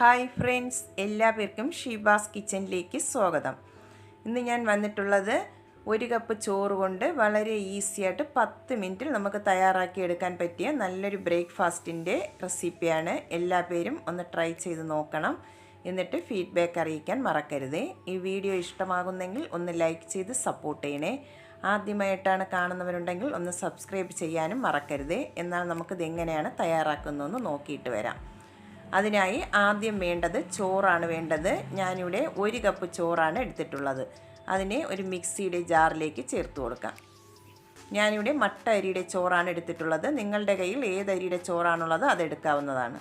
Hi friends എല്ലാവർക്കും ഷീബാസ് കിച്ചണിലേക്ക് സ്വാഗതം. ഇന്ന് ഞാൻ വന്നിട്ടുള്ളത് ഒരു കപ്പ് ചോറ് കൊണ്ട് വളരെ ഈസിയായിട്ട് പത്ത് മിനിറ്റിൽ നമുക്ക് തയ്യാറാക്കി എടുക്കാൻ പറ്റിയ നല്ലൊരു ബ്രേക്ക്ഫാസ്റ്റിന്റെ റെസിപ്പിയാണ്. എല്ലാ പേരും ഒന്ന് ട്രൈ ചെയ്ത് നോക്കണം. എന്നിട്ട് ഫീഡ്ബാക്ക് അറിയിക്കാൻ മറക്കരുത്. ഈ വീഡിയോ ഇഷ്ടമാകുന്നെങ്കിൽ ഒന്ന് ലൈക്ക് ചെയ്ത് സപ്പോർട്ട് ചെയ്യണേ. ആദ്യമായിട്ടാണ് കാണുന്നവരുണ്ടെങ്കിൽ ഒന്ന് സബ്സ്ക്രൈബ് ചെയ്യാനും മറക്കരുത്. എന്നാൽ നമുക്കിത് എങ്ങനെയാണ് തയ്യാറാക്കുന്നതെന്ന് നോക്കിയിട്ട് വരാം. അതിനായി ആദ്യം വേണ്ടത് ചോറാണ് വേണ്ടത്. ഞാനിവിടെ ഒരു കപ്പ് ചോറാണ് എടുത്തിട്ടുള്ളത്. അതിനെ ഒരു മിക്സിയുടെ ജാറിലേക്ക് ചേർത്ത് കൊടുക്കാം. ഞാനിവിടെ മട്ട അരിയുടെ ചോറാണ് എടുത്തിട്ടുള്ളത്. നിങ്ങളുടെ കയ്യിൽ ഏത് അരിയുടെ ചോറാണുള്ളത് അതെടുക്കാവുന്നതാണ്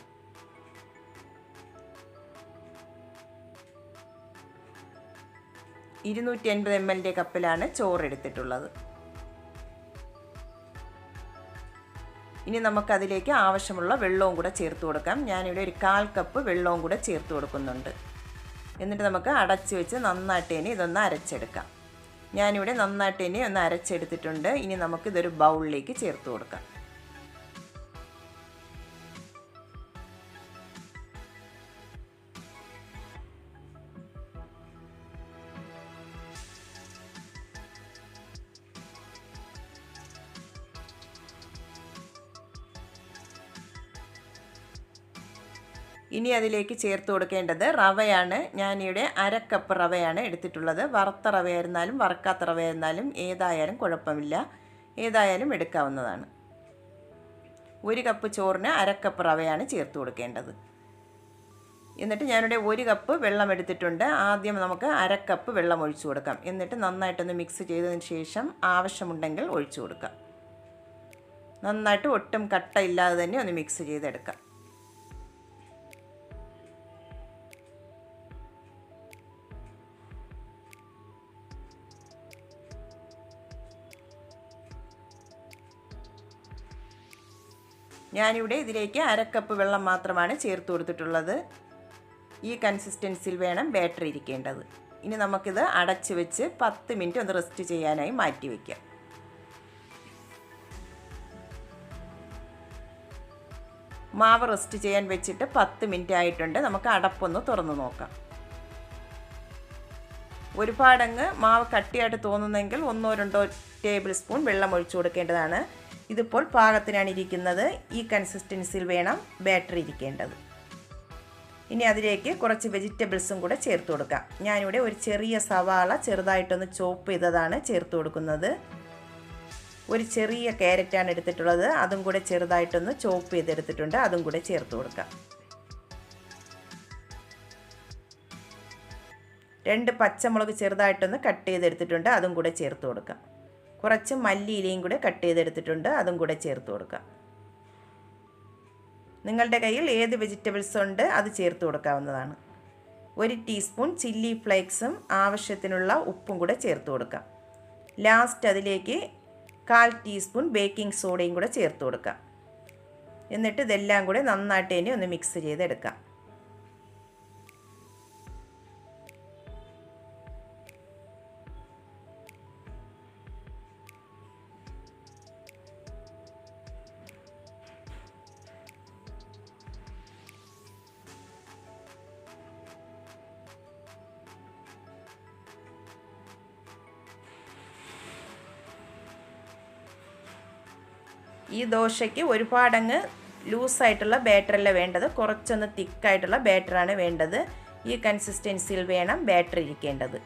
ഇരുന്നൂറ്റി അൻപത് എം എല്ലിന്റെ കപ്പിലാണ് ചോറ് എടുത്തിട്ടുള്ളത്. ഇനി നമുക്കതിലേക്ക് ആവശ്യമുള്ള വെള്ളവും കൂടെ ചേർത്ത് കൊടുക്കാം. ഞാനിവിടെ ഒരു കാൽ കപ്പ് വെള്ളവും കൂടെ ചേർത്ത് കൊടുക്കുന്നുണ്ട്. എന്നിട്ട് നമുക്ക് അടച്ച് വെച്ച് നന്നായിട്ട് ഇനി ഇതൊന്ന് അരച്ചെടുക്കാം. ഞാനിവിടെ നന്നായിട്ട് ഇനി ഒന്ന് അരച്ചെടുത്തിട്ടുണ്ട്. ഇനി നമുക്കിതൊരു ബൗളിലേക്ക് ചേർത്ത് കൊടുക്കാം. ഇനി അതിലേക്ക് ചേർത്ത് കൊടുക്കേണ്ടത് റവയാണ്. ഞാനിവിടെ അര കപ്പ് റവയാണ് എടുത്തിട്ടുള്ളത്. വറുത്ത റവയായിരുന്നാലും വറക്കാത്ത റവയായിരുന്നാലും ഏതായാലും കുഴപ്പമില്ല. ഏതായാലും എടുക്കാവുന്നതാണ്. ഒരു കപ്പ് ചോറിന് അരക്കപ്പ് കപ്പ് റവയാണ് ചേർത്ത് കൊടുക്കേണ്ടത്. എന്നിട്ട് ഞാനിവിടെ ഒരു കപ്പ് വെള്ളം എടുത്തിട്ടുണ്ട്. ആദ്യം നമുക്ക് അരക്കപ്പ് കപ്പ് വെള്ളം ഒഴിച്ചു കൊടുക്കാം. എന്നിട്ട് നന്നായിട്ടൊന്ന് മിക്സ് ചെയ്തതിന് ശേഷം ആവശ്യമുണ്ടെങ്കിൽ ഒഴിച്ചു കൊടുക്കാം. നന്നായിട്ട് ഒട്ടും കട്ട ഇല്ലാതെ തന്നെ ഒന്ന് മിക്സ് ചെയ്തെടുക്കാം. ഞാനിവിടെ ഇതിലേക്ക് അരക്കപ്പ് വെള്ളം മാത്രമാണ് ചേർത്ത് കൊടുത്തിട്ടുള്ളത്. ഈ കൺസിസ്റ്റൻസിയിൽ വേണം ബാറ്റർ ഇരിക്കേണ്ടത്. ഇനി നമുക്കിത് അടച്ച് വെച്ച് പത്ത് മിനിറ്റ് ഒന്ന് റെസ്റ്റ് ചെയ്യാനായി മാറ്റി വയ്ക്കാം മാവ് റെസ്റ്റ് ചെയ്യാൻ വെച്ചിട്ട് പത്ത് മിനിറ്റ് ആയിട്ടുണ്ട്. നമുക്ക് അടപ്പൊന്ന് തുറന്ന് നോക്കാം. ഒരുപാടങ്ങ് മാവ് കട്ടിയായിട്ട് തോന്നുന്നെങ്കിൽ ഒന്നോ രണ്ടോ ടേബിൾ സ്പൂൺ വെള്ളം ഒഴിച്ചു കൊടുക്കേണ്ടതാണ്. ഇതിപ്പോൾ പാകത്തിനാണ് ഇരിക്കുന്നത്. ഈ കൺസിസ്റ്റൻസിയിൽ വേണം ബാറ്ററി ഇരിക്കേണ്ടത്. ഇനി അതിലേക്ക് കുറച്ച് വെജിറ്റബിൾസും കൂടെ ചേർത്ത് കൊടുക്കാം. ഞാനിവിടെ ഒരു ചെറിയ സവാള ചെറുതായിട്ടൊന്ന് ചോപ്പ് ചെയ്തതാണ് ചേർത്ത് കൊടുക്കുന്നത്. ഒരു ചെറിയ ക്യാരറ്റാണ് എടുത്തിട്ടുള്ളത്. അതും കൂടെ ചെറുതായിട്ടൊന്ന് ചോപ്പ് ചെയ്തെടുത്തിട്ടുണ്ട്. അതും കൂടെ ചേർത്ത് കൊടുക്കാം. രണ്ട് പച്ചമുളക് ചെറുതായിട്ടൊന്ന് കട്ട് ചെയ്തെടുത്തിട്ടുണ്ട്. അതും കൂടെ ചേർത്ത് കൊടുക്കാം. കുറച്ച് മല്ലിയിലയും കൂടെ കട്ട് ചെയ്തെടുത്തിട്ടുണ്ട്. അതും കൂടെ ചേർത്ത് കൊടുക്കാം. നിങ്ങളുടെ കയ്യിൽ ഏത് വെജിറ്റബിൾസ് ഉണ്ട് അത് ചേർത്ത് കൊടുക്കാവുന്നതാണ്. ഒരു ടീസ്പൂൺ ചില്ലി ഫ്ലേക്സും ആവശ്യത്തിനുള്ള ഉപ്പും കൂടെ ചേർത്ത് കൊടുക്കാം. ലാസ്റ്റ് അതിലേക്ക് കാൽ ടീസ്പൂൺ ബേക്കിംഗ് സോഡയും കൂടെ ചേർത്ത് കൊടുക്കാം. എന്നിട്ട് ഇതെല്ലാം കൂടെ നന്നായിട്ട് തന്നെ ഒന്ന് മിക്സ് ചെയ്തെടുക്കാം. ഈ ദോശയ്ക്ക് ഒരുപാടങ്ങ് ലൂസായിട്ടുള്ള ബാറ്ററല്ല വേണ്ടത്? കുറച്ചൊന്ന് തിക്കായിട്ടുള്ള ബാറ്ററാണ് വേണ്ടത്. ഈ കൺസിസ്റ്റൻസിയിൽ വേണം ബാറ്റർ ഇരിക്കേണ്ടത്.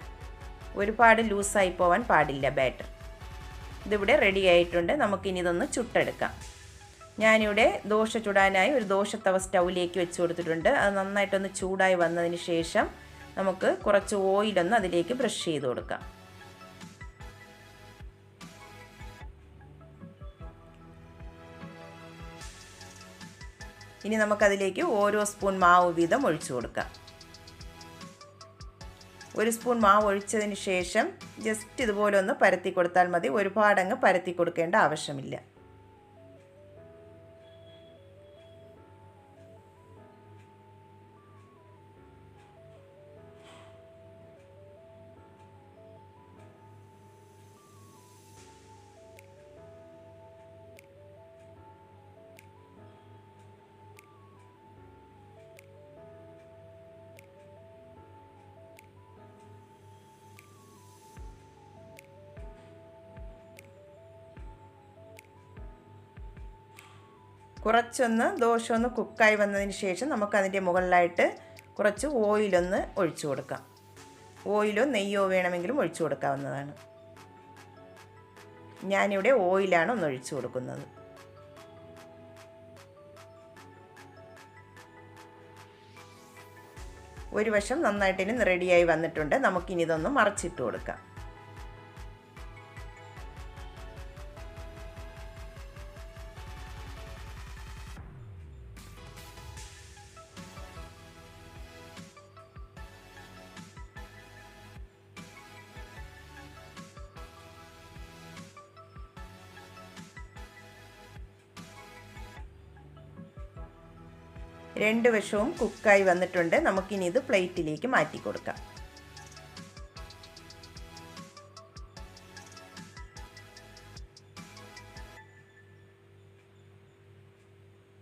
ഒരുപാട് ലൂസായി പോവാൻ പാടില്ല ബാറ്റർ. ഇതിവിടെ റെഡി ആയിട്ടുണ്ട്. നമുക്കിനി ഇതൊന്ന് ചുട്ടെടുക്കാം. ഞാനിവിടെ ദോശ ചുടാനായി ഒരു ദോശത്തവ സ്റ്റൗവിലേക്ക് വെച്ച് കൊടുത്തിട്ടുണ്ട്. അത് നന്നായിട്ടൊന്ന് ചൂടായി വന്നതിന് ശേഷം നമുക്ക് കുറച്ച് ഓയിലൊന്ന് അതിലേക്ക് ബ്രഷ് ചെയ്ത് കൊടുക്കാം. ഇനി നമുക്കതിലേക്ക് ഓരോ സ്പൂൺ മാവ് വീതം ഒഴിച്ചു കൊടുക്കാം. ഒരു സ്പൂൺ മാവ് ഒഴിച്ചതിന് ശേഷം ജസ്റ്റ് ഇതുപോലെ ഒന്ന് പരത്തി കൊടുത്താൽ മതി. ഒരുപാടങ്ങ് പരത്തി കൊടുക്കേണ്ട ആവശ്യമില്ല. കുറച്ചൊന്ന് ദോശ ഒന്ന് കുക്കായി വന്നതിന് ശേഷം നമുക്കതിന്റെ മുകളിലായിട്ട് കുറച്ച് ഓയിലൊന്ന് ഒഴിച്ചു കൊടുക്കാം. ഓയിലോ നെയ്യോ വേണമെങ്കിലും ഒഴിച്ചു കൊടുക്കാവുന്നതാണ്. ഞാനിവിടെ ഓയിലാണ് ഒന്ന് ഒഴിച്ചു കൊടുക്കുന്നത്. ഒരു വശം നന്നായിട്ട് ഇനി റെഡിയായി വന്നിട്ടുണ്ട്. നമുക്കിനി ഇതൊന്ന് മറച്ചിട്ട് കൊടുക്കാം. രണ്ട് വശവും കുക്കായി വന്നിട്ടുണ്ട്. നമുക്കിനി ഇത് പ്ലേറ്റിലേക്ക് മാറ്റി കൊടുക്കാം.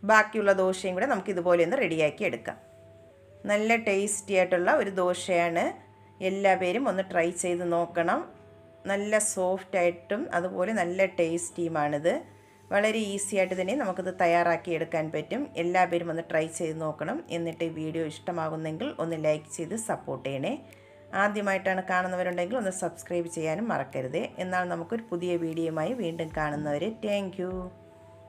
ബാക്കിയുള്ള ദോശയും കൂടെ നമുക്ക് ഇതുപോലെ ഒന്ന് റെഡിയാക്കി എടുക്കാം. നല്ല ടേസ്റ്റി ആയിട്ടുള്ള ഒരു ദോശയാണ്. എല്ലാ പേരും ഒന്ന് ട്രൈ ചെയ്ത് നോക്കണം. നല്ല സോഫ്റ്റായിട്ടും അതുപോലെ നല്ല ടേസ്റ്റിയുമാണിത്. വളരെ ഈസി ആയിട്ട് തന്നെ നമുക്കിത് തയ്യാറാക്കി എടുക്കാൻ പറ്റും. എല്ലാവരും ഒന്ന് ട്രൈ ചെയ്ത് നോക്കണം. എന്നിട്ട് ഈ വീഡിയോ ഇഷ്ടമാകുന്നെങ്കിൽ ഒന്ന് ലൈക്ക് ചെയ്ത് സപ്പോർട്ട് ചെയ്യണേ. ആദ്യമായിട്ടാണ് കാണുന്നവരുണ്ടെങ്കിൽ ഒന്ന് സബ്സ്ക്രൈബ് ചെയ്യാനും മറക്കരുത്. എന്നാൽ നമുക്കൊരു പുതിയ വീഡിയോയുമായി വീണ്ടും കാണുന്നവരെ താങ്ക്